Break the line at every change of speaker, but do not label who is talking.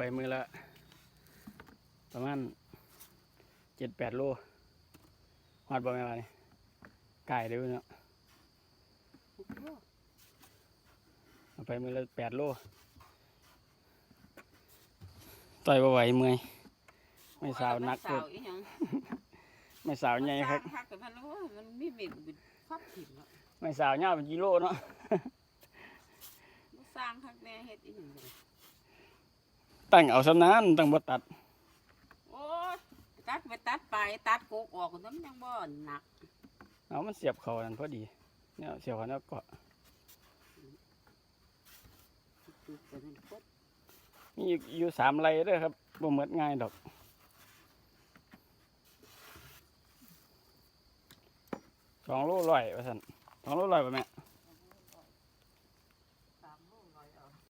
ไปมือละ ประมาณเจ็ดแปดโลหอดบ่แม่ว่านี่ไก่เด้อเนาะเอาไปมือละแปดโลต่อยบ่ไหวเมื่อยไม่สาวนัก
เกิ
เกิ
ด
ด
อีหยัง
ไม่สาวใหญ่ครับ
ฮักกับมันโอ้ยมันมีเม็ดเป็นฟับถิ่นเนาะ
ไม่สาวเงาเป็นกิโลเนาะ
บ่สร้างฮักแน่เฮ็ดอีหยังเลย
ตั้งเอาสำนานตั้งบ่ตัด
โอ้ยตัดไปตัดไปตัดโกกออกน้ำยังบ่หนัก
เอามันเสียบเขานั่นพอดีเนี่ยเสียบเขาแล้วก็
จุกๆกันนั่นกด
มีอยู่สามไรเด้อครับบ่เหมือนง่ายดอก สองโลร้อยว่าสั่นสองโลร้อยป่ะแม่